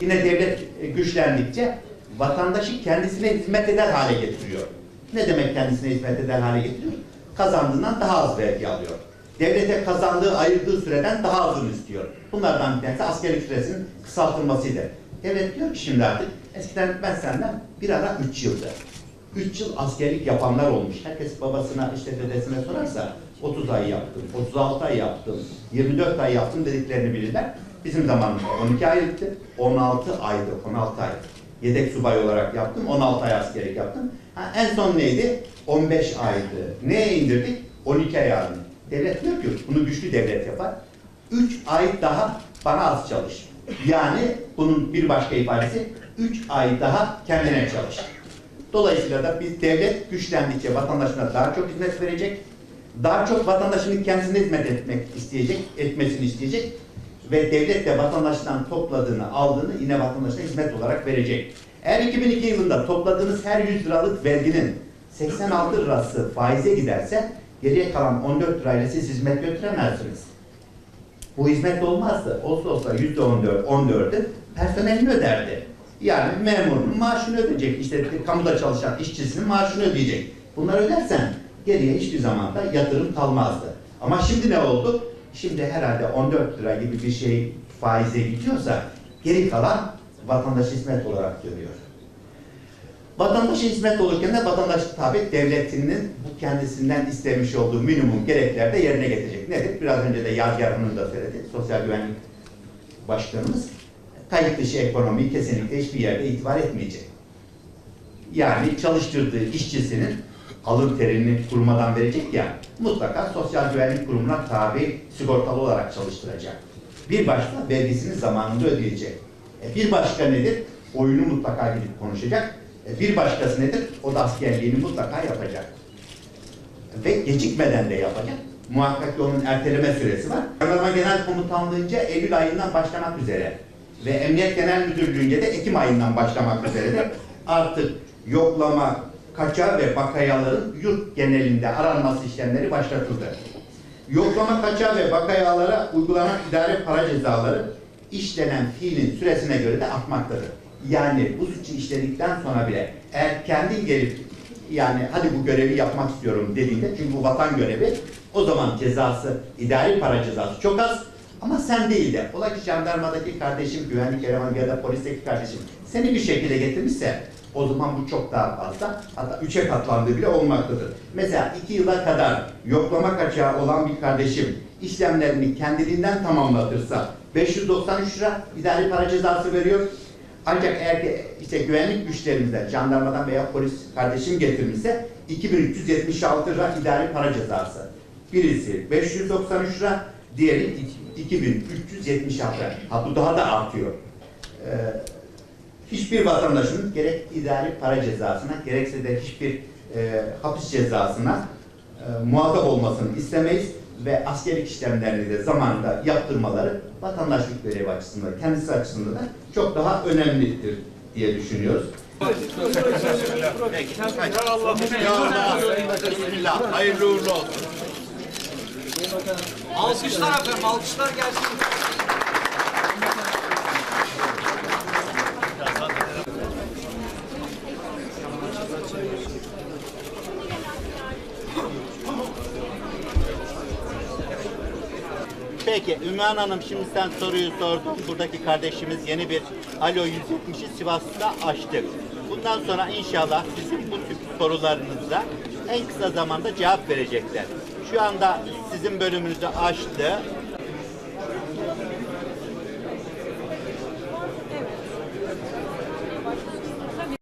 Yine devlet e, güçlendikçe vatandaşı kendisine hizmet eder hale getiriyor. Ne demek kendisine hizmet eder hale getiriyor? Kazandığından daha az vergi alıyor. Devlete kazandığı, ayırdığı süreden daha azını istiyor. Bunlardan bir tanesi askerlik süresinin kısaltılmasıydı. Devlet diyor ki şimdi artık, eskiden ben senden bir ara 3 yıldı. 3 yıl askerlik yapanlar olmuş. Herkes babasına işte dedesine sorarsa 30 ay yaptım, 36 ay yaptım, 24 ay yaptım dediklerini bilirler. Bizim zamanımızda 12 aylıktı, 16 aydı, 16 ay. Yedek subay olarak yaptım, 16 ay askerlik yaptım. Ha, en son neydi? 15 aydı. Neye indirdik? 12 ay aldım. Devlet diyor ki bunu güçlü devlet yapar. 3 ay daha bana az çalış. Yani bunun bir başka ifadesi 3 ay daha kendine çalış. Dolayısıyla da biz devlet güçlendikçe vatandaşına daha çok hizmet verecek, daha çok vatandaşının kendisine hizmet etmek isteyecek, etmesini isteyecek ve devlet de vatandaştan topladığını, aldığını yine vatandaşına hizmet olarak verecek. Eğer 2002 yılında topladığınız her 100 liralık verginin 86 lirası faize giderse geriye kalan 14 lirayla siz hizmet götüremezsiniz. Bu hizmet olmazdı. Olsa olsa yüzde on dört, on dördü personelini öderdi. Yani memurun maaşını ödeyecek, işte kamuda çalışan işçisinin maaşını ödeyecek. Bunları ödersen geriye hiçbir zaman da yatırım kalmazdı. Ama şimdi ne oldu? Şimdi herhalde 14 lira gibi bir şey faize gidiyorsa geri kalan vatandaş hizmet olarak görüyor. Vatandaşa hizmet olurken de vatandaş tabi devletinin bu kendisinden istemiş olduğu minimum gerekleri de yerine getirecek. Nedir? Biraz önce de Yadigar Hanım da söyledi. Sosyal Güvenlik Başkanımız kayıt dışı ekonomiyi kesinlikle hiçbir yerde itibar etmeyecek. Yani çalıştırdığı işçisinin alın terini kurmadan verecek ya mutlaka Sosyal Güvenlik Kurumu'na tabi sigortalı olarak çalıştıracak. Bir başka vergisini zamanında ödeyecek. E bir başka nedir? Oyunu mutlaka gidip konuşacak. E bir başkası nedir? O da askerliğini mutlaka yapacak. Ve gecikmeden de yapacak. Muhakkak ki onun erteleme süresi var. Jandarma Genel Komutanlığı'nca Eylül ayından başlamak üzere ve Emniyet Genel Müdürlüğü'nce de Ekim ayından başlamak üzere de artık yoklama, kaçar ve bakayaların yurt genelinde aranması işlemleri başlatıldı. Yoklama, kaçar ve bakayalara uygulanan idare para cezaları işlenen fiilin süresine göre de artmaktadır. Yani bu suçu işledikten sonra bile eğer kendin gelip yani hadi bu görevi yapmak istiyorum dediğinde çünkü bu vatan görevi o zaman cezası, idari para cezası çok az ama sen değil de ola ki jandarmadaki kardeşim, güvenlik elemanı ya da polisteki kardeşim seni bir şekilde getirmişse o zaman bu çok daha fazla. Hatta üçe katlandığı bile olmaktadır. Mesela iki yıla kadar yoklama kaçağı olan bir kardeşim işlemlerini kendiliğinden tamamlatırsa 593 lira idari para cezası veriyor. Ancak eğer ki işte güvenlik güçlerimizden, jandarmadan veya polis kardeşim getirmişse 2376 lira idari para cezası. Birisi 593 lira, diğeri 2376 lira. Ha bu daha da artıyor. Ee, hiçbir vatandaşın gerek idari para cezasına gerekse de hiçbir e, hapis cezasına e, muhatap olmasını istemeyiz ve askerlik işlemlerini de zamanında yaptırmaları vatandaşlık görevi açısından, kendisi açısından da çok daha önemlidir diye düşünüyoruz. Hayırlı uğurlu. Alkışlar efendim, alkışlar gelsin. Peki Ümmühan Hanım şimdi sen soruyu sordun. Buradaki kardeşimiz yeni bir Alo 170'i Sivas'ta açtık. Bundan sonra inşallah sizin bu tip sorularınıza en kısa zamanda cevap verecekler. Şu anda sizin bölümünüzü açtı.